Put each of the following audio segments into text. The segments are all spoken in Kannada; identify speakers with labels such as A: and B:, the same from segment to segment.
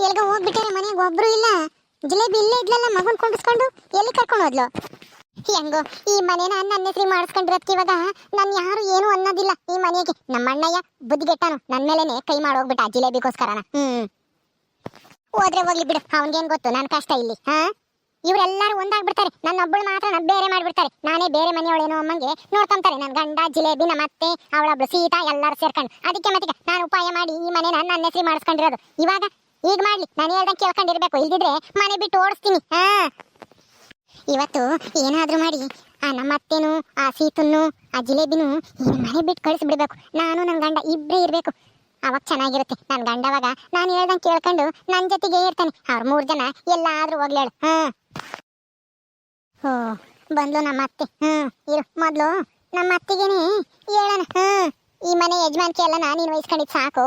A: ಎಲ್ಗ ಹೋಗ್ಬಿಟ್ಟಾರೆ ಮನೆಗೆ ಒಬ್ರು ಇಲ್ಲ. ಜಿಲೇಬಿ ಇಲ್ಲೇ ಇದ್ಲಲ್ಲ, ಮಗನ್ ಕುಂಡಿಸ್ಕೊಂಡು ಎಲ್ಲಿ ಕರ್ಕೊಂಡು ಹೋದ್ಲು? ಹೆಂಗೋ, ಈ ಮನೆನ ನನ್ನ ಹೆಸರಿ ಮಾಡಿಸ್ಕೊಂಡಿರೋದಕ್ಕೆ ಇವಾಗ ನಾನು ಯಾರು ಏನು ಅನ್ನೋದಿಲ್ಲ. ಈ ಮನೆಗೆ ನಮ್ಮ ಅಣ್ಣಯ್ಯ ಬುದ್ಧಿಗೆಟ್ಟನು ನನ್ನ ಮೇಲೇನೆ ಕೈ ಮಾಡೋಗ್ಬಿಟ್ಟ ಜಿಲೇಬಿಗೋಸ್ಕರನ. ಹ್ಮ್. ಹೋದ್ರೆ ಹೋಗ್ಲಿ ಬಿಡು, ಅವನ್ಗೇನ್ ಗೊತ್ತು ನನ್ನ ಕಷ್ಟ ಇಲ್ಲಿ, ಹಾ? ಇವರೆಲ್ಲರೂ ಒಂದಾಗ್ಬಿಡ್ತಾರೆ ನನ್ನ ಒಬ್ಬಳು ಮಾತ್ರ ನಾನು ಬೇರೆ ಮಾಡ್ಬಿಡ್ತಾರೆ. ನಾನೇ ಬೇರೆ ಮನೆಯವಳೇನೋ ಅಮ್ಮಂಗೆ ನೋಡ್ಕೊಂತಾರೆ ನನ್ನ ಗಂಡ, ಜಿಲೇಬಿ ನಮ್ಮ ಅತ್ತೆ, ಅವಳೊಬ್ಳು ಸೀತಾ ಎಲ್ಲರೂ ಸೇರ್ಕೊಂಡು. ಅದಕ್ಕೆ ಮತ್ತೆ ನಾನು ಉಪಾಯ ಮಾಡಿ ಈ ಮನೇನ ನನ್ನ ಹೆಸರಿ ಮಾಡಿಸ್ಕೊಂಡಿರೋದು. ಇವಾಗ ಈಗ ಮಾಡ್ಲಿ, ನಾನು ಹೇಳ್ದಂಗೆ ಕೇಳ್ಕೊಂಡಿರ್ಬೇಕು. ಇಲ್ದಿದ್ರೆ ಮನೆ ಬಿಟ್ಟು ಓಡಿಸ್ತೀನಿ. ಹಾ. ಇವತ್ತು ಏನಾದ್ರೂ ಮಾಡಿ, ಆ ನಮ್ಮ ಅತ್ತೆನು ಆ ಸೀತನ್ನು, ಆ ಜಿಲೇಬಿನೂ ಈ ಮನೆ ಬಿಟ್ಟು ಕಳಿಸ್ಬಿಡ್ಬೇಕು. ನಾನು ನನ್ನ ಗಂಡ ಇಬ್ಬರೇ ಇರಬೇಕು. ಅವಾಗ ಚೆನ್ನಾಗಿರುತ್ತೆ. ನನ್ನ ಗಂಡವಾಗ ನಾನು ಹೇಳ್ದಂಗೆ ಕೇಳ್ಕೊಂಡು ನನ್ನ ಜೊತೆಗೆ ಇರ್ತಾನೆ. ಅವ್ರ ಮೂರು ಜನ ಎಲ್ಲಾದರೂ ಹೋಗ್ಲೇಳು ಹಾ. ಓ ಬಂದ್ಲು ನಮ್ಮ ಅತ್ತೆ ಹ್ಞೂ ಇರು, ಮೊದಲು ನಮ್ಮ ಅತ್ತಿಗೆನೇ ಹೇಳೋಣ. ಹ್ಞೂ ಈ ಮನೆ ಯಜಮಾನಿಕೆ ಎಲ್ಲ ನಾನು ವಹಿಸ್ಕೊಂಡಿದ್ದು ಸಾಕು.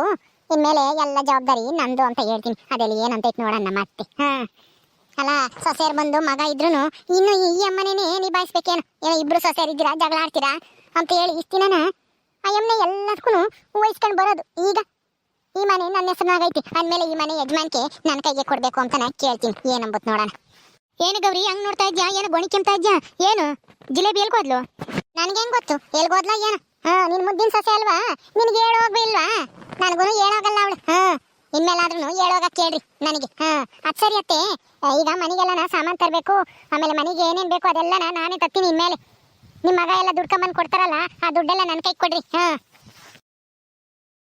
A: ಇನ್ಮೇಲೆ ಎಲ್ಲ ಜವಾಬ್ದಾರಿ ನಂದು ಅಂತ ಹೇಳ್ತೀನಿ. ಅದೆಲ್ಲ ಏನಂತ ಐತ್ ನೋಡೋಣ ಮತ್ತೆ. ಹಾ. ಅಲ್ಲ, ಸೊಸೆಯರ್ ಬಂದು ಮಗ ಇದ್ರು ಇನ್ನು ಈ ಅಮ್ಮನೇನೆ ನಿಭಾಯಿಸ್ಬೇಕೇನು? ಏನೋ ಇಬ್ರು ಸೊಸೆಯರ್ ಇದ್ದೀರಾ? ಜಗಳ ಆಡ್ತೀರಾ? ಅಂತ ಹೇಳಿ ಇಷ್ಟಿನ ಆ ಎಮ್ಮನೆ ಎಲ್ಲದಕ್ಕೂ ವಹಿಸ್ಕೊಂಡು ಬರೋದು. ಈಗ ಈ ಮನೆ ನನ್ನ ಹೆಸರಿನಾಗೈತಿ ಅಂದ್ಮೇಲೆ ಈ ಮನೆ ಯಜಮಾನ್ಕೆ ನನ್ನ ಕೈಗೆ ಕೊಡ್ಬೇಕು ಅಂತ ನಾ ಕೇಳ್ತೀನಿ. ಏನಂಬತ್ ನೋಡೋಣ. ಏನು ಗೌರಿ, ಹಂಗ್ ನೋಡ್ತಾ ಇದ್ಯಾ? ಏನು ಗೊಣಿಕೆಂತ ಇದ್ಯಾ? ಏನು? ಜಿಲೇಬಿ ಎಲ್ಗೋದ್ಲು ಹೆಂಗ್ ಗೊತ್ತು? ಎಲ್ಗೋದ್ಲ ಏನು? ಹಾ ನಿನ್ ಮುದ್ದಿನ ಸೊಸೆ ಅಲ್ವಾ? ನಿನ್ಗೆ ಹೇಳೋಗ್ಬಿ ಇಲ್ವಾ? ನನಗೂ ಹೇಳೋಗಲ್ಲ ಅವಳು. ಹಾ ಇನ್ಮೇಲಾದ್ರೂ ಹೇಳೋಗ ಕೇಳ್ರಿ ನನಗೆ. ಹಾ ಅದ್ ಸರಿ ಅತ್ತೆ. ಈಗ ಮನೆಗೆಲ್ಲ ನಾ ಸಾಮಾನ್ ತರಬೇಕು. ಆಮೇಲೆ ಮನೆಗೆ ಏನೇನ್ ಬೇಕು ಅದೆಲ್ಲ ನಾನೇ ತತ್ತೀನಿ ಇನ್ಮೇಲೆ. ನಿಮ್ಮ ಮಗ ಎಲ್ಲ ದುಡ್ಕೊಂಬಂದ್ ಕೊಡ್ತಾರಲ್ಲ, ಆ ದುಡ್ಡೆಲ್ಲ ನನ್ನ ಕೈ ಕೊಡ್ರಿ. ಹಾ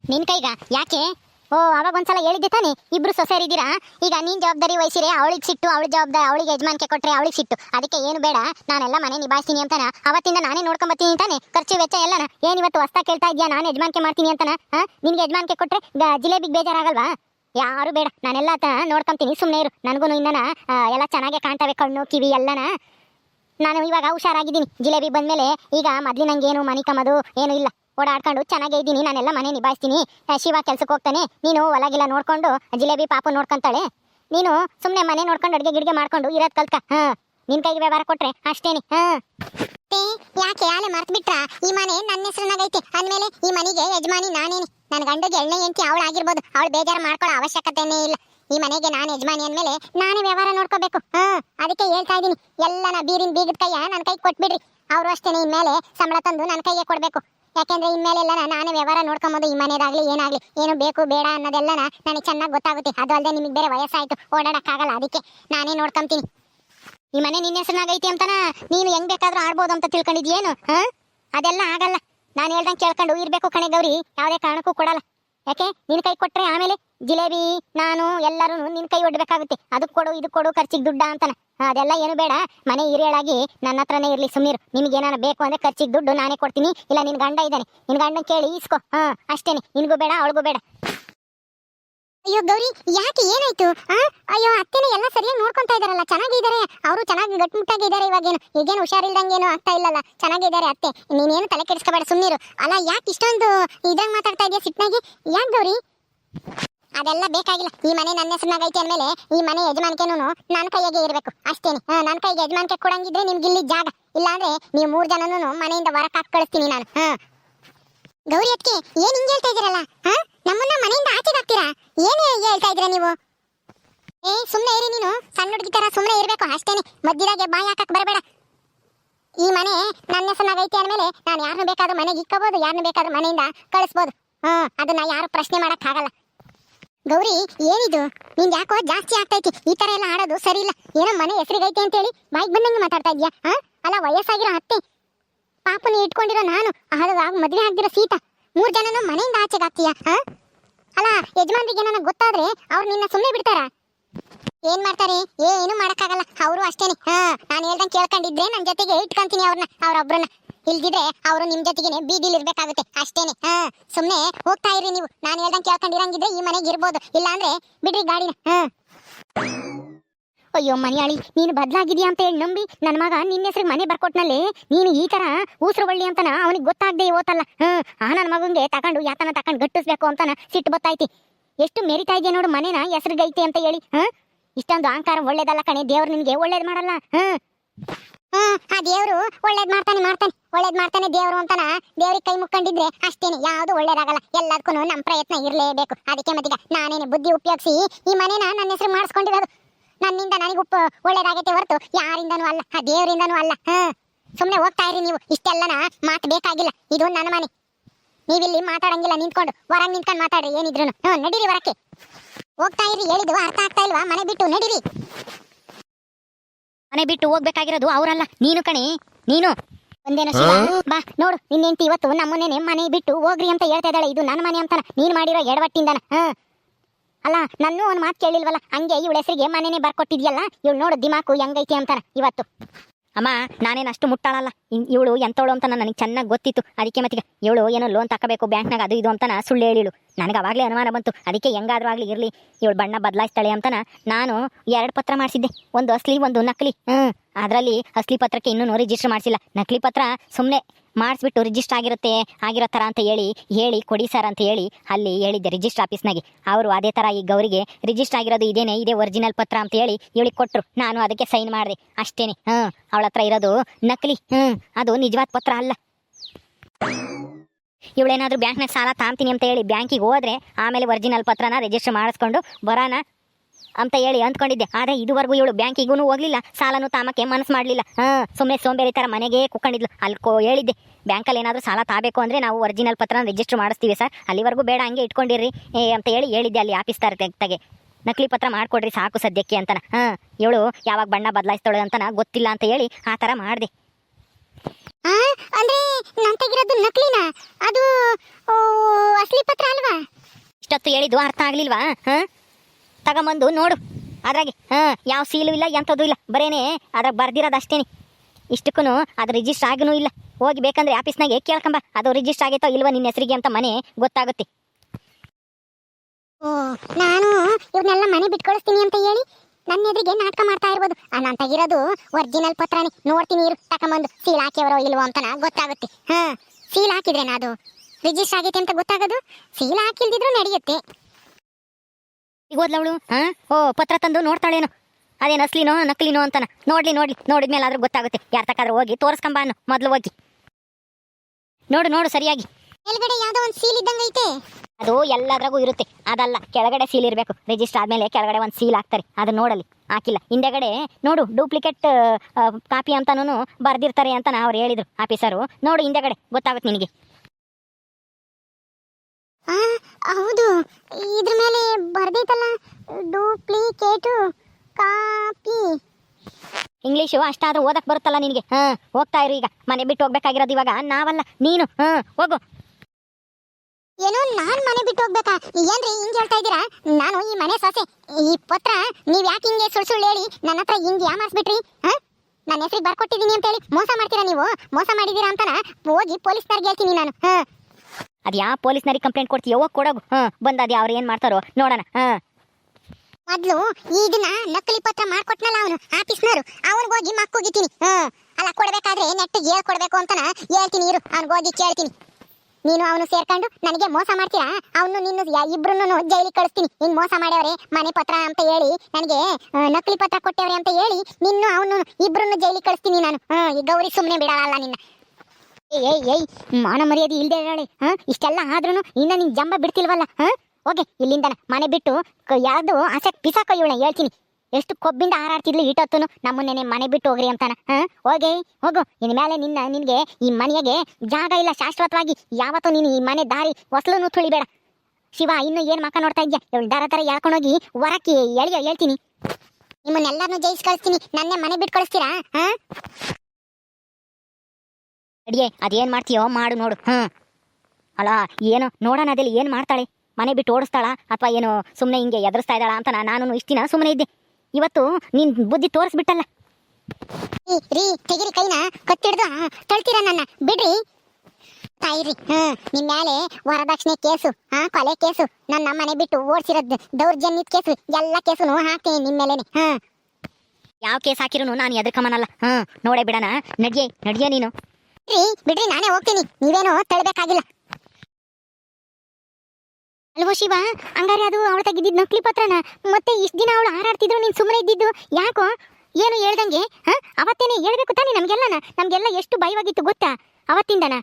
A: ನಿನ್ ಕೈಗ? ಯಾಕೆ? ಓ ಅವಾಗ ಒಂದ್ಸಲ ಹೇಳಿದ್ದೆ ತಾನೆ ಇಬ್ರು ಸೊಸೇರಿದ್ದೀರಾ ಈಗ ನೀನ್ ಜವಾಬ್ದಾರಿ ವಹಿಸಿರಿ ಅವಳಿಗೆ ಸಿಟ್ಟು ಅವಳ ಜವಾಬ್ದಾರಿ ಅವಳಿಗೆ ಯಜಮಾನಿಕೆ ಕೊಟ್ರೆ ಅವಳಿಗೆ ಸಿಟ್ಟು. ಅದಕ್ಕೆ ಏನು ಬೇಡ ನಾನೆಲ್ಲ ಮನೆ ನಿಭಾಯಿಸ್ತೀನಿ ಅಂತಾನ? ಅವತ್ತಿಂದ ನಾನೇ ನೋಡ್ಕೊಂಬತ್ತೀನಿ ಅಂತಾನೆ ಖರ್ಚು ವೆಚ್ಚ ಎಲ್ಲನ? ಏನ್ ಇವತ್ತು ಹೊಸ ಕೇಳ್ತಾ ಇದ್ಯಾ ನಾನು ಯಜಮಾನಿಕೆ ಮಾಡ್ತೀನಿ ಅಂತಾನ? ನಿನ್ಗೆ ಯಜಮಾನಿಕೆ ಕೊಟ್ರೆ ಜಿಲೇಬಿಗೆ ಬೇಜಾರಾಗಲ್ವಾ? ಯಾರು ಬೇಡ ನಾನೆಲ್ಲ ನೋಡ್ಕೊಂತೀನಿ ಸುಮ್ಮನೆ ಇರು. ನನಗೂ ಇನ್ನನ ಆ, ಎಲ್ಲ ಚೆನ್ನಾಗೆ ಕಾಣ್ತವೆ ಕಣ್ಣು ಕಿವಿ ಎಲ್ಲನ. ನಾನು ಇವಾಗ ಹುಷಾರಾಗಿದ್ದೀನಿ ಜಿಲೇಬಿ ಬಂದ್ಮೇಲೆ ಈಗ ಮೊದ್ಲಿನಂಗೇನು ನಂಗೇನು ಕಮ್ಮದು ಏನು ಇಲ್ಲ. ಓಡಾಡ್ಕೊಂಡು ಚೆನ್ನಾಗೇ ಇದ್ದೀನಿ, ನಾನೆಲ್ಲ ಮನೆ ನಿಭಾಯಿಸ್ತೀನಿ. ಶಿವ ಕೆಲ್ಸಕ್ಕೆ ಹೋಗ್ತಾನೆ. ನೀನು ಹೊಲಗಿಲ್ಲ ನೋಡ್ಕೊಂಡು ಜಿಲೇಬಿ ಪಾಪು ನೋಡ್ಕೊಂತಾಳೆ. ನೀನು ಸುಮ್ಮನೆ ಮನೆ ನೋಡ್ಕೊಂಡು ಅಡುಗೆ ಗಿಡ್ಗೆ ಮಾಡ್ಕೊಂಡು ಇರೋದ್ ಕಲ್ಕ ಹಾ, ನಿನ್ ಕೈಗೆ ವ್ಯವಹಾರ ಕೊಟ್ರೆ ಅಷ್ಟೇನೆ. ಹಾ. ಯಾಕೆ ಆಲೆ ಮರ್ತ್ ಬಿಟ್ರ ಈ ಮನೆ ನನ್ನ ಹೆಸರಿನಾಗೈತೆ ಅಂದ್ಮೇಲೆ ಈ ಮನೆಗೆ ಯಜಮಾನಿ ನಾನೇನಿ. ನನ್ನ ಗಂಡಗೆ ಎಣ್ಣೆ ಎಂತಿ ಅವಳು ಆಗಿರ್ಬೋದು. ಅವಳು ಬೇಜಾರು ಮಾಡ್ಕೊಳ್ಳೋ ಅವಶ್ಯಕತೆನೇ ಇಲ್ಲ. ಈ ಮನೆಗೆ ನಾನು ಯಜಮಾನಿ ಅಂದ್ಮೇಲೆ ನಾನೇ ವ್ಯವಹಾರ ನೋಡ್ಕೋಬೇಕು. ಹಾ, ಅದಕ್ಕೆ ಹೇಳ್ತಾ ಇದೀನಿ ಎಲ್ಲನ ಬೀರಿನ ಬೀಗದ ಕೈಯ ನನ್ನ ಕೈ ಕೊಟ್ಬಿಡ್ರಿ. ಅವರು ಅಷ್ಟೇನೆ ಇನ್ಮೇಲೆ ಸಂಬಳ ತಂದು ನನ್ನ ಕೈಗೆ ಕೊಡ್ಬೇಕು. ಯಾಕೆಂದ್ರೆ ಇನ್ಮೇಲೆ ಎಲ್ಲ ನಾನೇ ವ್ಯವಹಾರ ನೋಡ್ಕೊಂಬೋದು ಈ ಮನೆದಾಗ್ಲಿ, ಏನಾಗ್ಲಿ, ಏನು ಬೇಕು, ಬೇಡ ಅನ್ನೋದೆಲ್ಲನ ನನಗೆ ಚೆನ್ನಾಗಿ ಗೊತ್ತಾಗುತ್ತೆ. ಅದು ಅಲ್ಲದೆ ನಿಮಗೆ ಬೇರೆ ವಯಸ್ಸಾಯ್ತು, ಓಡಾಡೋಕ್ಕಾಗಲ್ಲ. ಅದಕ್ಕೆ ನಾನೇ ನೋಡ್ಕೊಂತೀನಿ. ಈ ಮನೆ ನಿನ್ನ ಹೆಸರಿನಾಗೈತಿ ಅಂತನ ನೀನು ಹೆಂಗ್ ಬೇಕಾದ್ರೂ ಆಡ್ಬೋದು ಅಂತ ತಿಳ್ಕೊಂಡಿದ್ಯೇನು? ಹಾ? ಅದೆಲ್ಲ ಆಗಲ್ಲ. ನಾನು ಹೇಳ್ದಂಗೆ ಕೇಳ್ಕೊಂಡು ಇರಬೇಕು ಕಣೆ ಗೌರಿ. ಯಾವುದೇ ಕಾರಣಕ್ಕೂ ಕೊಡಲ್ಲ. ಯಾಕೆ? ನಿನ್ ಕೈ ಕೊಟ್ರೆ ಆಮೇಲೆ ಜಿಲೇಬಿ, ನಾನು ಎಲ್ಲರೂ ನಿನ್ ಕೈ ಒಡ್ಬೇಕಾಗುತ್ತೆ. ಅದಕ್ಕೆ ಕೊಡು ಇದಕ್ಕೆ ಕೊಡು, ಖರ್ಚಿಗೆ ದುಡ್ಡ ಅಂತಾನ. ಅದೆಲ್ಲ ಏನು ಬೇಡ. ಮನೆ ಹಿರಿಯಳಾಗಿ ನನ್ನ ಹತ್ರನೇ ಇರ್ಲಿ ಸುಮೀರ್. ನಿಮ್ಗೆ ಏನಾರ ಬೇಕು ಅಂದ್ರೆ ಖರ್ಚಿಗೆ ದುಡ್ಡು ನಾನೇ ಕೊಡ್ತೀನಿ. ಇಲ್ಲ, ನಿನ್ ಗಂಡ ಇದ್ದಾನೆ. ನಿನ್ ಗಂಡನ ಕೇಳಿ ಇಸ್ಕೋ. ಹ, ಅಷ್ಟೇನೆ. ನಿನ್ಗೂ ಬೇಡ, ಅವಳಿಗೂ ಬೇಡ. ಅಯ್ಯೋ ಗೌರಿ, ಯಾಕೆ ಏನಾಯ್ತು? ಅಯ್ಯೋ, ಅತ್ತೆನೇ ಎಲ್ಲ ಸರಿಯಾಗಿ ನೋಡ್ಕೊಂತಾ ಇದಾರಲ್ಲ ಚೆನ್ನಾಗಿದ್ದಾರೆ. ಅವರು ಚೆನ್ನಾಗಿ ಗಟ್ಟಿಮುಟ್ಟಾಗಿದ್ದಾರೆ ಇವಾಗೇನು. ಈಗೇನು ಹುಷಾರಿಲ್ದಂಗೇನು ಆಗ್ತಾ ಇಲ್ಲಲ್ಲ. ಚೆನ್ನಾಗಿದ್ದಾರೆ ಅತ್ತೆ. ನೀನೇನು ತಲೆ ಕೆಡಿಸ್ಕೋಬೇಡ ಸುಮ್ಮನಿರು ಅಲ್ಲ, ಯಾಕೆ ಇಷ್ಟೊಂದು ಇದ್ರಾಗ ಮಾತಾಡ್ತಾ ಇದೆಯಾ ಸಿಟ್ನಾಗಿ? ಯಾಕೆ ಗೌರಿ? ಅದೆಲ್ಲ ಬೇಕಾಗಿಲ್ಲ. ಈ ಮನೆ ನನ್ನ ಹೆಸರಿನಾಗ ಐತೆ ಅಂದ್ಮೇಲೆ ಈ ಮನೆ ಯಜಮಾನಿಕೆನೂ ನನ್ನ ಕೈಯಾಗೆ ಇರಬೇಕು. ಅಷ್ಟೇನೆ. ನನ್ನ ಕೈಗೆ ಯಜಮಾನಿಕೆ ಕೊಡಂಗಿದ್ರೆ ನಿಮ್ಗೆ ಇಲ್ಲಿ ಜಾಗ. ಇಲ್ಲಾಂದ್ರೆ ನೀವು ಮೂರ್ ಜನನೂ ಮನೆಯಿಂದ ಹೊರಕ್ಕೆ ಹಾಕಿ ಕಳಿಸ್ತೀನಿ ನಾನು. ಗೌರಿ ಅದಕ್ಕೆ ಏನ್ ಹಿಂಗ್ ಹೇಳ್ತಾ ಇದ್ದೀರಲ್ಲ? ನಮ್ಮನ್ನ ಮನೆಯಿಂದ ಆಚೆ ಹಾಕ್ತೀರಾ? ಏನ್ ಹೇಳ್ತಾ ಇದ್ದೀರಾ ನೀವು? ಏ, ಸುಮ್ನೆ ಇರಿ ನೀನು. ಸಣ್ಣ ಹುಡುಗಿ ತರ ಸುಮ್ನೆ ಇರಬೇಕು. ಅಷ್ಟೇನೆ. ಮಧ್ಯದಾಗೆ ಬಾಯಿ ಹಾಕಕ್ ಬರಬೇಡ. ಈ ಮನೆ ನನ್ನ ಹೆಸರಿನಾಗ ಐತೆ ಅಂದ್ಮೇಲೆ ನಾನು ಯಾರನ್ನು ಬೇಕಾದ್ರೂ ಮನೆಗೆ ಇಕ್ಕೋಬಹುದು ಯಾರನ್ನು ಬೇಕಾದ್ರೂ ಮನೆಯಿಂದ ಕಳಿಸ್ಬೋದು. ಹಾ ಅದನ್ನ ಯಾರು ಪ್ರಶ್ನೆ ಮಾಡಕ್ ಆಗಲ್ಲ ಗೌರಿ, ಏನಿದು? ನಿನ್ ಯಾಕೋ ಜಾಸ್ತಿ ಆಗ್ತೈತಿ? ಈ ತರ ಎಲ್ಲ ಆಡೋದು ಸರಿ ಇಲ್ಲ. ಏನೋ ಮನೆ ಹೆಸರಿಗೈತೆ ಅಂತೇಳಿ ಬಾಯಿಗೆ ಬಂದಂಗೆ ಮಾತಾಡ್ತಾ ಇದ್ಯಾ? ಹಾ? ಅಲ್ಲ, ವಯಸ್ಸಾಗಿರೋ ಅತ್ತೆ. ಪಾಪನ ಇಟ್ಕೊಂಡಿರೋ ನಾನು. ಆಗ ಮದ್ವೆ ಆಗ್ದಿರೋ ಸೀತ. ಮೂರ್ ಜನನು ಮನೆಯಿಂದ ಆಚೆಗೆ ಆಗ್ತೀಯಾ? ಹಾ? ಅಲ್ಲ, ಯಜಮಾನ್ರಿಗೆ ನನಗೆ ಗೊತ್ತಾದ್ರೆ ಅವ್ರು ನಿನ್ನ ಸುಮ್ಮನೆ ಬಿಡ್ತಾರ? ಏನ್ ಮಾಡ್ತಾರೆ? ಏನು ಮಾಡಕ್ಕಾಗಲ್ಲ. ಅವರು ಅಷ್ಟೇನೆ. ಹಾ, ನಾನು ಹೇಳ್ದಂಗೆ ಕೇಳ್ಕೊಂಡಿದ್ರೆ ನನ್ನ ಜೊತೆಗೆ ಇಟ್ಕೊಂತೀನಿ ಅವ್ರನ್ನ ಅವ್ರೊಬ್ರನ್ನ. ಇಲ್ದಿದ್ರೆ ಅವರು ನಿಮ್ ಜೊತೆಗೆ ಬೀದಿಲಿ ಇರ್ಬೇಕಾಗುತ್ತೆ. ಅಷ್ಟೇನೆ. ಹಾ, ಸುಮ್ನೆ ಹೋಗ್ತಾ ಇರಿ ನೀವು. ನಾನು ಹೇಳ್ದಂಗೆ ಕೇಳ್ಕೊಂಡಿರಂಗಿದ್ರೆ ಈ ಮನೆಗೆ ಇರ್ಬೋದು. ಇಲ್ಲಾಂದ್ರೆ ಬಿಡ್ರಿ ಗಾಡಿನ. ಹಾ. ಅಯ್ಯೋ ಮನೆಯಾಳಿ ನೀನು ಬದಲಾಗಿದ್ಯಾ ಅಂತ ಹೇಳಿ ನಂಬಿ ನನ್ನ ಮಗ ನಿನ್ನ ಹೆಸರಿಗೆ ಮನೆ ಬರ್ಕೊಟ್ನಲ್ಲಿ? ನೀನು ಈ ತರ ಊಸರು ಬಳ್ಳಿ ಅಂತನ ಅವನಿಗೆ ಗೊತ್ತಾಗದೆ ಓತಲ್ಲ ಹ್ಮ್ ಆ ನನ್ನ ಮಗಂಗೆ ತಕೊಂಡು, ಯಾತನ ತಕೊಂಡು ಗಟ್ಟಿಸ್ಬೇಕು ಅಂತನ ಸಿಟ್ಟು ಬತ್ತಾಯ್ತಿ. ಎಷ್ಟು ಮೆರಿತಾ ಇದೆಯಾ ನೋಡು ಮನೇನ, ಹೆಸರಿಗೈತಿ ಅಂತ ಹೇಳಿ, ಹಾ? ಇಷ್ಟೊಂದು ಅಹಂಕಾರ ಒಳ್ಳೇದಲ್ಲ ಕಣೆ, ದೇವ್ರು ನಿಮಗೆ ಒಳ್ಳೇದ್ ಮಾಡಲ್ಲ. ಹ್ಮ್
B: ಆ ದೇವ್ರು ಒಳ್ಳೇದ್ ಮಾಡ್ತಾನೆ ಮಾಡ್ತಾನೆ. ಒಳ್ಳೇದ್ ಮಾಡ್ತಾನೆ ದೇವ್ರು ಅಂತಾನ ದೇವ್ರಿಗೆ ಕೈ ಮುಕ್ಕೊಂಡಿದ್ರೆ ಅಷ್ಟೇನೆ, ಯಾವ್ದು ಒಳ್ಳೇದಾಗಲ್ಲ. ಎಲ್ಲದಕ್ಕೂ ನಮ್ ಪ್ರಯತ್ನ ಇರಲೇಬೇಕು. ಅದಕ್ಕೆ ಮತ್ತೀಗ ನಾನೇನೆ ಬುದ್ಧಿ ಉಪಯೋಗಿಸಿ ಈ ಮನೇನ ನನ್ನ ಹೆಸರು ಮಾಡಿಸ್ಕೊಂಡಿರೋದು. ನನ್ನಿಂದ ನನಗೆ ಉಪ್ಪು ಒಳ್ಳೇದಾಗೈತೆ ಹೊರತು ಯಾರಿಂದನೂ ಅಲ್ಲ, ಆ ದೇವರಿಂದನೂ ಅಲ್ಲ. ಹ ಸುಮ್ನೆ ಹೋಗ್ತಾ ಇರಿ ನೀವು, ಇಷ್ಟೆಲ್ಲನ ಮಾತು ಬೇಕಾಗಿಲ್ಲ. ಇದು ನನ್ನ ಮನೆ. ನೀವಿಲ್ಲಿ ಮಾತಾಡಂಗಿಲ್ಲ, ನಿಂತ್ಕೊಂಡು ಹೊರಗೆ ನಿಂತ್ಕೊಂಡು ಮಾತಾಡ್ರಿ ಏನಿದ್ರು ಹ್ಞೂ ನಡೀರಿ ಹೊರಕ್ಕೆ. ಹೋಗ್ತಾ ಇರಿ, ಹೇಳಿದ್ದು ಅರ್ಥ ಆಗ್ತಾ ಇಲ್ವಾ? ಮನೆ ಬಿಟ್ಟು ನಡೀರಿ. ಮನೆ ಬಿಟ್ಟು ಹೋಗ್ಬೇಕಾಗಿರೋದು ಅವರಲ್ಲ. ನೀನು ಕಣೆ ನೀನು. ಒಂದೇನ ಬಾ ನೋಡು ನಿನ್ನೆಂಟಿ ಇವತ್ತು ನಮ್ಮನೇನೆ ಮನೆ ಬಿಟ್ಟು ಹೋಗ್ರಿ ಅಂತ ಹೇಳ್ತಾ ಇದ್ದಾಳೆ. ಇದು ನನ್ನ ಮನೆ ಅಂತಾನ. ನೀನ್ ಮಾಡಿರೋ ಎಡವಟ್ಟಿಂದನ. ಹ. ಅಲ್ಲ ನನ್ನೂ ಒಂದು ಮಾತು ಕೇಳಿಲ್ವಲ್ಲ? ಹಂಗೆ ಇವಳ ಹೆಸರಿಗೆ ಮನೆನೇ ಬರ್ಕೊಟ್ಟಿದ್ಯಲ್ಲ? ಇವಳು ನೋಡು ದಿಮಾಕು ಹೆಂಗೈತಿ ಅಂತಾನ ಇವತ್ತು. ಅಮ್ಮ, ನಾನೇನು ಅಷ್ಟು ಮುಟ್ಟಾಳಲ್ಲ. ಇವಳು ಎಂತವಳು ಅಂತ ನನಗೆ ಚೆನ್ನಾಗಿ ಗೊತ್ತಿತ್ತು. ಅದಕ್ಕೆ ಮತ್ತೆ ಇವಳು ಏನೋ ಲೋನ್ ತಗೋಬೇಕು ಬ್ಯಾಂಕ್ನಾಗ ಅದು ಇದು ಅಂತನ ಸುಳ್ಳು ಹೇಳಿಳು. ನನಗೆ ಅವಾಗಲೇ ಅನುಮಾನ ಬಂತು. ಅದಕ್ಕೆ ಹೆಂಗಾದ್ರೂ ಆಗಲಿ, ಇರಲಿ. ಇವಳು ಬಣ್ಣ ಬದಲಾಯಿಸ್ತಾಳೆ ಅಂತನ ನಾನು ಎರಡು ಪತ್ರ ಮಾಡಿಸಿದ್ದೆ. ಒಂದು ಅಸ್ಲಿ, ಒಂದು ನಕಲಿ. ಹ್ಞೂ ಅದರಲ್ಲಿ ಅಸ್ಲಿ ಪತ್ರಕ್ಕೆ ಇನ್ನೂ ರಿಜಿಸ್ಟರ್ ಮಾಡಿಸಿಲ್ಲ. ನಕಲಿ ಪತ್ರ ಸುಮ್ಮನೆ ಮಾಡಿಸ್ಬಿಟ್ಟು ರಿಜಿಸ್ಟರ್ ಆಗಿರುತ್ತೆ, ಆಗಿರೋ ಥರ ಅಂತ ಹೇಳಿ ಹೇಳಿ, ಕೊಡಿ ಸರ್ ಅಂತ ಹೇಳಿ, ಅಲ್ಲಿ ಹೇಳಿದ್ದೆ ರಿಜಿಸ್ಟರ್ ಆಫೀಸ್ನಾಗೆ ಅವರು ಅದೇ ಥರ ಈ ಗೌರಿಗೆ ರಿಜಿಸ್ಟರ್ ಆಗಿರೋದು ಇದೇನೆ, ಇದೇ ಒರಿಜಿನಲ್ ಪತ್ರ ಅಂತ ಹೇಳಿ, ಇವಳಿಗೆ ಕೊಟ್ಟರು ನಾನು ಅದಕ್ಕೆ ಸೈನ್ ಮಾಡಿದೆ. ಅಷ್ಟೇನೆ. ಹ್ಞೂ ಅವಳ ಹತ್ರ ಇರೋದು ನಕಲಿ. ಹ್ಞೂ ಅದು ನಿಜವಾದ ಪತ್ರ ಅಲ್ಲ. ಇವಳೇನಾದರೂ ಬ್ಯಾಂಕ್ನಾಗ ಸಾಲ ತಾಂತೀನಿ ಅಂತ ಹೇಳಿ ಬ್ಯಾಂಕಿಗೆ ಹೋದ್ರೆ ಆಮೇಲೆ ಒರಿಜಿನಲ್ ಪತ್ರನ ರಿಜಿಸ್ಟರ್ ಮಾಡಿಸ್ಕೊಂಡು ಬರೋಣ ಅಂತ ಹೇಳಿ ಅಂದ್ಕೊಂಡಿದ್ದೆ. ಆದರೆ ಇದುವರೆಗೂ ಇವಳು ಬ್ಯಾಂಕಿಗೂ ಹೋಗ್ಲಿಲ್ಲ. ಸಾಲನು ತಾಮಕ್ಕೆ ಮನಸ್ಸು ಮಾಡಲಿಲ್ಲ. ಹಾ ಸುಮ್ಮನೆ ಸೋಂಬೇರಿ ಥರ ಮನೆಗೆ ಕುಕ್ಕೊಂಡಿದ್ಲು ಅಲ್ಲಿ ಕೋ ಹೇಳಿದ್ದೆ ಬ್ಯಾಂಕಲ್ಲಿ ಏನಾದರೂ ಸಾಲ ತಾಬೇಕು ಅಂದರೆ ನಾವು ಒರಿಜಿನಲ್ ಪತ್ರನ ರಿಜಿಸ್ಟರ್ ಮಾಡಿಸ್ತೀವಿ ಸರ್. ಅಲ್ಲಿವರೆಗೂ ಬೇಡ ಹಂಗೆ ಇಟ್ಕೊಂಡಿರ್ರಿ. ಏ ಅಂತ ಹೇಳಿ ಹೇಳಿದ್ದೆ ಅಲ್ಲಿ ಆಫೀಸ್ ತರ ತೆಗೆ ನಕಲಿ ಪತ್ರ ಮಾಡ್ಕೊಡ್ರಿ ಸಾಕು ಸದ್ಯಕ್ಕೆ ಅಂತನ. ಹಾಂ ಇವಳು ಯಾವಾಗ ಬಣ್ಣ ಬದಲಾಯಿಸ್ತಾಳೆ ಅಂತನ ಗೊತ್ತಿಲ್ಲ ಅಂತ ಹೇಳಿ ಆ ಥರ ಮಾಡಿದೆ. ಅಂದ್ರೆ ನಾನು ತೆಗಿರೋದು ನಕಲಿನ? ಅದು ಅಸಲಿ ಪತ್ರ ಅಲ್ವಾ? ಇಷ್ಟೊತ್ತು ಹೇಳಿದ್ದು ಅರ್ಥ ಆಗ್ಲಿಲ್ವಾ? ಹಾಂ? ತಗೊಂಬಂದು ನೋಡು. ಅದ್ರಾಗೆ, ಹಾಂ, ಯಾವ ಸೀಲು ಇಲ್ಲ, ಎಂಥದ್ದು ಇಲ್ಲ. ಬರೇನೆ ಅದ್ರಾಗ ಬರ್ದಿರೋದು ಅಷ್ಟೇನೆ ಇಷ್ಟಕ್ಕೂ ಅದು ರಿಜಿಸ್ಟರ್ ಆಗಿನೂ ಇಲ್ಲ. ಹೋಗಿ ಬೇಕಂದ್ರೆ ಆಫೀಸ್ನಾಗೆ ಕೇಳ್ಕೊಂಬ. ಅದು ರಿಜಿಸ್ಟರ್ ಆಗೈತೋ ಇಲ್ವ ನಿನ್ನ ಹೆಸರಿಗೆ ಅಂತ ಮನೆ ಗೊತ್ತಾಗುತ್ತೆ. ಓ, ನಾನು ಇವ್ರನ್ನೆಲ್ಲ ಮನೆ ಬಿಟ್ಕೊಳಿಸ್ತೀನಿ ಅಂತ ಹೇಳಿ ನನ್ನ ಎದುರಿಗೆ ನಾಟಕ ಮಾಡ್ತಾ ಇರ್ಬೋದು. ನಾನು ತೆಗಿರೋದು ಒರಿಜಿನಲ್ ಪತ್ರನೇ. ನೋಡ್ತೀನಿ ಇರು, ತಕೊಂಬಂದು. ಸೀಲ್ ಹಾಕ್ಯವರೋ ಇಲ್ವೋ ಅಂತ ಗೊತ್ತಾಗುತ್ತೆ. ಹಾಂ ಸೀಲ್ ಹಾಕಿದ್ರೆ ಅದು? ರಿಜಿಸ್ಟರ್ ಆಗೈತೆ ಅಂತ ಗೊತ್ತಾಗೋದು? ಸೀಲ್ ಹಾಕಿಲ್ದಿದ್ರು ನಡೆಯುತ್ತೆ. ಈಗ ಓದ್ಲವಳು ಹಾ? ಓ ಪತ್ರ ತಂದು ನೋಡ್ತಾಳೇನು. ಅದೇನು ಅಸ್ಲಿನೋ ನಕಲಿನೋ ಅಂತಾನ? ನೋಡ್ಲಿ ನೋಡ್ಲಿ. ನೋಡಿದ್ಮೇಲೆ ಆದ್ರೂ ಗೊತ್ತಾಗುತ್ತೆ. ಯಾರ ತಕ್ಕಾದ್ರೂ ಹೋಗಿ ತೋರಿಸ್ಕೊಂಬ ಅನ್ನು. ಮೊದಲು ಹೋಗಿ. ನೋಡು ನೋಡು ಸರಿಯಾಗಿ. ಕೆಳಗಡೆ ಯಾವ್ದೋ ಒಂದು ಸೀಲ್ ಇದ್ದಂಗೆ ಐತೆ. ಅದು ಎಲ್ಲದ್ರಾಗೂ ಇರುತ್ತೆ. ಅದಲ್ಲ ಕೆಳಗಡೆ ಸೀಲ್ ಇರಬೇಕು. ರಿಜಿಸ್ಟರ್ ಆದ್ಮೇಲೆ ಕೆಳಗಡೆ ಒಂದು ಸೀಲ್ ಹಾಕ್ತಾರೆ. ಅದು ನೋಡಲಿ. ಹಾಕಿಲ್ಲ. ಹಿಂದೆಗಡೆ ನೋಡು ಡೂಪ್ಲಿಕೇಟ್ ಕಾಪಿ ಅಂತಾನು ಬರ್ದಿರ್ತಾರೆ ಅಂತ ಅವ್ರು ಹೇಳಿದ್ರು ಆಫೀಸರು. ನೋಡು ಹಿಂದೆಗಡೆ. ಗೊತ್ತಾಗುತ್ತೆ ನಿನಗೆ. ಹೌದು. ಇದ್ರ ಮೇಲೆ ಬರ್ದೈತಲ್ಲ ಡೂಪ್ಲಿಕೇಟು ಕಾಪಿ ಇಂಗ್ಲೀಷು ಅಷ್ಟಾದ್ರೂ ಓದಕ್ ಬರುತ್ತಲ್ಲ ನಿನಗೆ? ಹಾ ಹೋಗ್ತಾ ಇರು ಈಗ. ಮನೆ ಬಿಟ್ಟು ಹೋಗ್ಬೇಕಾಗಿರೋದು ಇವಾಗ. ನಾವಲ್ಲ ನೀನು. ಹಾ ಹೋಗು. ಏನೋ ನಾನು ಮನೆ ಬಿಟ್ಟು ಹೋಗ್ಬೇಕಾ? ಏನ್ರಿ ಹಿಂಗ್ ಹೇಳ್ತಾ ಇದ್ದೀರಾ? ನಾನು ಈ ಮನೆ ಸೊಸೆ. ಈ ಪತ್ರ ನೀವ್ ಯಾಕೆ ಹಿಂಗೆ ಸುಳ್ಳು ಸುಳ್ಳು ಹೇಳಿ ನನ್ನ ಹತ್ರ ಹಿಂಗೆ ಯಾಮಾರ್ಸ್ಬಿಟ್ರಿ? ಹಾ? ನನ್ನ ಹೆಸರಿಗೆ ಬರ್ಕೊಟ್ಟಿದ್ದೀನಿ ಅಂತ ಹೇಳಿ ಮೋಸ ಮಾಡ್ತೀರಾ ನೀವು? ಮೋಸ ಮಾಡಿದೀರಾ ಅಂತನ? ಹೋಗಿ ಪೊಲೀಸ್ನವ್ರಿಗೆ ಹೇಳ್ತೀನಿ ನಾನು. ಹಾ. ಅದ್ ಯಾವ ಪೊಲೀಸ್ನರಿಗೆ ಕಂಪ್ಲೇಂಟ್ ಕೊಡ್ತೀಯೋ ಕೊಡೋಗು ಹಾ, ಬಂದ ಅದು ಅವ್ರು ಏನ್ ಮಾಡ್ತಾರೋ ನೋಡೋಣ, ಹಾ. ಮೊದಲು ಇದನ್ನ ನಕಲಿ ಪತ್ರ ಮಾಡ್ಕೊಟ್ನಲ್ಲ ಅವನು, ಆಫೀಸ್ನವರು. ಅವನಿಗೆ ಹೋಗಿ ಮಕ್ಕೋಗಿತೀನಿ ಹಾ. ಅಲ್ಲ, ಕೊಡ್ಬೇಕಾದ್ರೆ ನೆಟ್ಟಿಗೆ ಹೇಳ್ಕೊಡ್ಬೇಕು ಅಂತನ ಹೇಳ್ತೀನಿ, ಇರು. ಅವ್ನಿಗೆ ಹೋಗಿ ಕೇಳ್ತೀನಿ. ನೀನು ಅವನು ಸೇರ್ಕೊಂಡು ನನಗೆ ಮೋಸ ಮಾಡ್ತೀರಾ? ಅವನು ನಿನ್ನ ಇಬ್ರು ಜೈಲಿಗೆ ಕಳಿಸ್ತೀನಿ. ಹಿಂಗ್ ಮೋಸ ಮಾಡ್ಯವ್ರೆ, ಮನೆ ಪತ್ರ ಅಂತ ಹೇಳಿ, ನನಗೆ ನಕಲಿ ಪತ್ರ ಕೊಟ್ಟವ್ರೆ ಅಂತ ಹೇಳಿ, ನಿನ್ನ ಅವನು ಇಬ್ರು ಜೈಲಿಗೆ ಕಳಿಸ್ತೀನಿ ನಾನು. ಹಾ, ಈ ಗೌರಿ ಸುಮ್ಮನೆ ಬಿಡಲ್ಲ ನಿನ್ನ. ಏಯ್ ಏಯ್ ಮಾನ ಮರ್ಯಾದೆ ಇಲ್ದೇ ಹೇಳಿ ಹಾ? ಇಷ್ಟೆಲ್ಲ ಆದ್ರೂ ಇನ್ನ ನಿನ್ ಜಂಬ ಬಿಡ್ತಿಲ್ವಲ್ಲ, ಹಾ? ಓಕೆ ಇಲ್ಲಿಂದ ಮನೆ ಬಿಟ್ಟು ಯಾರ್ದು ಆಸೆ ಪಿಸಾಕ ಇವಳ ಹೇಳ್ತೀನಿ. ಎಷ್ಟು ಕೊಬ್ಬಿಂದ ಹಾರಾಡ್ತಿದ್ಲು ನಮ್ಮ ನಮ್ಮನ್ನೇನೆ ಮನೆ ಬಿಟ್ಟು ಹೋಗ್ರಿ ಅಂತಾನ, ಹಾ? ಹೋಗೆ, ಹೋಗು. ಇನ್ ಮೇಲೆ ನಿನ್ನ, ನಿನ್ಗೆ ಈ ಮನೆಗೆ ಜಾಗ ಇಲ್ಲ, ಶಾಶ್ವತವಾಗಿ ಯಾವತ್ತೂ ನೀನು ಈ ಮನೆ ದಾರಿ ಹೊಸಲು ತುಳಿಬೇಡ. ಶಿವ, ಇನ್ನು ಏನ್ ಮಕ್ಕ ನೋಡ್ತಾ ಇದ್ಯಾ? ಇವಳು ದರ ತರ ಎಳ್ಕೊಂಡೋಗಿ ಹೊರಕ್ಕೆ ಎಳಿಯೋ, ಹೇಳ್ತೀನಿ. ನಿಮ್ಮನ್ನೆಲ್ಲರನ್ನೂ ಜಯಿಸಿ ಕಳಿಸ್ತೀನಿ ನನ್ನೇ ಮನೆ ಬಿಟ್ಟು ಕಳಿಸ್ತೀರಾ ಹಾ? ಅಡಿಯೇ ಅದೇನ್ ಮಾಡ್ತೀಯೋ ಮಾಡು ನೋಡು. ಹ್ಮ್. ಅಲ್ಲ ಏನು? ನೋಡೋಣ ಅದಲ್ಲಿ ಏನ್ ಮಾಡ್ತಾಳೆ? ಮನೆ ಬಿಟ್ಟು ಓಡಿಸ್ತಾಳ? ಅಥವಾ ಏನು ಸುಮ್ಮನೆ ಹಿಂಗೆ ಎದುರಿಸ್ತಾ ಇದ್ದಾಳ ಅಂತ ನಾನು ಇಷ್ಟ ದಿನ ಸುಮ್ಮನೆ ಇದ್ದೆ. ಇವತ್ತು ನೀನ್ ಬುದ್ಧಿ ತೋರಿಸ್ಬಿಟ್ಟಲ್ಲ. ರೀ ತೆಗಿರಿ ಕೈನ. ಕತ್ತಿಡ್ದು ತಳ್ತೀರ ನನ್ನ? ಬಿಡ್ರಿ. ತಾಯಿರಿ ಹ್ಮ್. ನಿಮ್ ಮೇಲೆ ವರದಕ್ಷಿಣೆ ಕೇಸು ಹಾ ಕೊಲೆ ಕೇಸು. ನನ್ನ ಮನೆ ಬಿಟ್ಟು ಓಡಿಸಿರೋದ್ ದೌರ್ಜನ್ಯದ ಕೇಸು. ಎಲ್ಲ ಕೇಸುನು ಹಾಕ್ತೀನಿ ನಿಮ್ ಮೇಲೇನೆ. ಹಾ ಯಾವ ಕೇಸ್ ಹಾಕಿರೋನು ನಾನು ಎದ್ರಕಮನಲ್ಲ ಹ್ಮ್. ನೋಡೇ ಬಿಡಣ. ನಡಿಯೇ ನಡಿಯೇ ನೀನು. ಬಿಡ್ರಿ ಬಿಡ್ರಿ, ನಾನೇ ಹೋಗ್ತೀನಿ. ನೀವೇನು ತಳ್ಬೇಕಾಗಿಲ್ಲ. ಅಲ್ವೋ ಶಿವ, ಹಂಗಾರೆ ಅದು ಅವಳು ತೆಗಿದ್ದ ನಕಲಿ ಪತ್ರನ ಮತ್ತೆ ಇಷ್ಟು ದಿನ ಅವಳು ಹಾರಾಡ್ತಿದ್ರು, ನೀನ್ ಸುಮ್ಮನೆ ಇದ್ದಿದ್ದು? ಯಾಕೋ? ಏನು ಹೇಳ್ದಂಗೆ? ಅವತ್ತೇನೆ ಹೇಳ್ಬೇಕು ತಾನೇ ನಮ್ಗೆಲ್ಲನ? ನಮ್ಗೆಲ್ಲ ಎಷ್ಟು ಭಯವಾಗಿತ್ತು ಗೊತ್ತಾ? ಅವತ್ತಿಂದನ?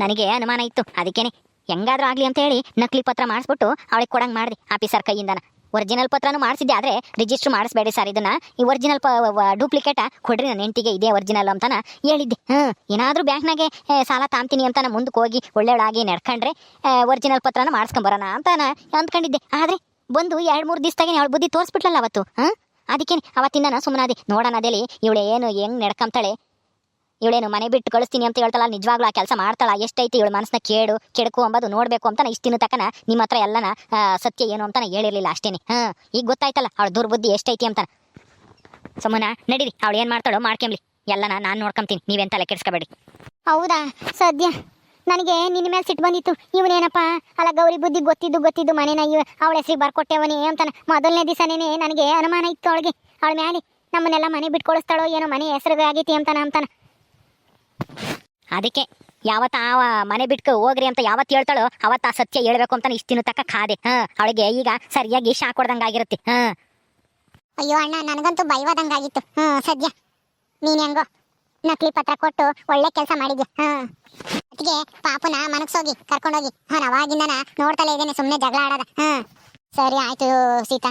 B: ನನಗೆ ಅನುಮಾನ ಇತ್ತು. ಅದಕ್ಕೇನೆ, ಹೆಂಗಾದ್ರೂ ಆಗ್ಲಿ ಅಂತ ಹೇಳಿ ನಕಲಿ ಪತ್ರ ಮಾಡಿಸ್ಬಿಟ್ಟು ಅವಳಿಗೆ ಕೊಡಂಗ್ ಮಾಡಿದೆ, ಆಫೀಸರ್ ಕೈಯಿಂದನ. ಒರಿಜಿನಲ್ ಪತ್ರನೂ ಮಾಡಿಸಿದ್ದೆ, ಆದರೆ ರಿಜಿಸ್ಟರ್ ಮಾಡಿಸ್ಬೇಡಿ ಸರ್ ಇದನ್ನ. ಈ ಒರಿಜಿನಲ್ ಡೂಪ್ಲಿಕೇಟ ಕೊಡ್ರಿ ನನ್ನ ಹೆಂಡತಿಗೆ ಇದೇ ಒರಿಜಿನಲ್ ಅಂತಾನ ಹೇಳಿದ್ದೆ. ಹಾಂ, ಏನಾದರೂ ಬ್ಯಾಂಕ್ನಾಗೆ ಸಾಲ ತಾಂತೀನಿ ನಾನು ಮುಂದಕ್ಕೆ ಹೋಗಿ ಒಳ್ಳೆಯೊಳಾಗಿ ನಡ್ಕೊಂಡ್ರೆ ಒರಿಜಿನಲ್ ಪತ್ರನ ಮಾಡಿಸ್ಕೊಂಬರೋಣ ಅಂತಾನ ಅಂದ್ಕೊಂಡಿದ್ದೆ. ಆದರೆ ಬಂದು ಎರಡು ಮೂರು ದಿವಸದಾಗೆ ಅವಳು ಬುದ್ಧಿ ತೋರಿಸ್ಬಿಟ್ಲಲ್ಲ ಅವತ್ತು, ಹಾಂ? ಅದಕ್ಕೇನೆ ಅವತ್ತಿಂದ ನಾನು ಸುಮ್ಮನಾದೆ ನೋಡೋಣ ಅದೇಲಿ ಇವಳು ಏನು ಹೆಂಗ್ ನಡ್ಕೊಂತಾಳೆ ಇವಳೇನು ಮನೆ ಬಿಟ್ಟು ಕಳಿಸ್ತೀನಿ ಅಂತ ಹೇಳ್ತಾಳ, ನಿಜವಾಗ್ಲೂ ಆ ಕೆಲಸ ಮಾಡ್ತಾಳ, ಎಷ್ಟೈತಿ ಇವಳು ಮನಸ್ಸನ್ನ ಕೇಡು, ಕೆಡಕು ಅಂಬದು ನೋಡ್ಬೇಕು ಅಂತ ಇಷ್ಟಿನ ತಕನ ನಿಮ್ಮ ಹತ್ರ ಎಲ್ಲನ ಸತ್ಯ ಏನು ಅಂತ ಹೇಳಿರಲಿಲ್ಲ ಅಷ್ಟೇನೆ. ಹಾ, ಈಗ ಗೊತ್ತಾಯ್ತಲ್ಲ ಅವಳ ದುರ್ಬುದ್ಧಿ ಎಷ್ಟೈತಿ ಅಂತ ಸುಮ್ಮನ ನಡೀರಿ, ಅವಳು ಏನ್ ಮಾಡ್ತಾಳೋ ಮಾಡ್ಕೊಂಬ್ಲಿ. ಎಲ್ಲನ ನಾನು ನೋಡ್ಕೊಂತೀನಿ ನೀವೆಂತ ತಲೆ ಹೌದಾ, ಸದ್ಯ? ನನಗೆ ನಿನ್ನ ಮೇಲೆ ಸಿಟ್ಟು ಬಂದಿತ್ತು. ಇವನೇನಪ್ಪ, ಅಲ್ಲ ಗೌರಿ ಬುದ್ಧಿ ಗೊತ್ತಿದ್ದು ಗೊತ್ತಿದ್ದು ಮನೇನ ಇವ ಅವಳ ಹೆಸರಿಗೆ ಬರ್ಕೊಟ್ಟೆವನಿ ಅಂತಾನೆ. ಮೊದಲನೇ ದಿವಸನೇ ನನಗೆ ಅನುಮಾನ ಇತ್ತು ಅವಳಿಗೆ. ಅವಳ ಮ್ಯಾಲೆ ನಮ್ಮನ್ನೆಲ್ಲ ಮನೆ ಬಿಟ್ಟು ಕಳಿಸ್ತಾಳೋ ಏನೋ ಮನೆ ಹೆಸರಿಗೆ ಆಗೈತಿ ಅಂತಾನ ಅಂತಾನ. ಅದಕ್ಕೆ ಯಾವತ್ತ ಆ ಮನೆ ಬಿಟ್ಕ ಹೋಗ್ರಿ ಅಂತ ಯಾವತ್ತು ಹೇಳ್ತಾಳೋ ಅವತ್ತ ಆ ಸತ್ಯ ಹೇಳ್ಬೇಕು ಅಂತ ಇಷ್ಟಿನ ತಕ್ಕ ಕಾದೆ. ಹ, ಅವಳಿಗೆ ಈಗ ಸರಿಯಾಗಿ ಶಾಕ್ ಆಗಿರುತ್ತೆ. ಹಾ. ಅಯ್ಯೋ ಅಣ್ಣ, ನನಗಂತೂ ಭಯವಾದಂಗಾಗಿತ್ತು ಹ್ಮ್ ಸದ್ಯ. ನೀನ್ ಹೆಂಗೋ ನಕಲಿ ಪತ್ರ ಕೊಟ್ಟು ಒಳ್ಳೆ ಕೆಲಸ ಮಾಡಿದ್ಯ? ಹ. ಅದಕ್ಕೆ ಪಾಪನ ಮನಗ್ಸೋಗಿ, ಕರ್ಕೊಂಡೋಗಿ. ಹ ಅವಾಗಿಂದನ ನೋಡ್ತಲೇ ಇದ್ದೇನೆ ಸುಮ್ಮನೆ ಜಗಳ ಆಡೋದ. ಹಾ. ಸರಿ ಆಯ್ತು ಸೀತಾ.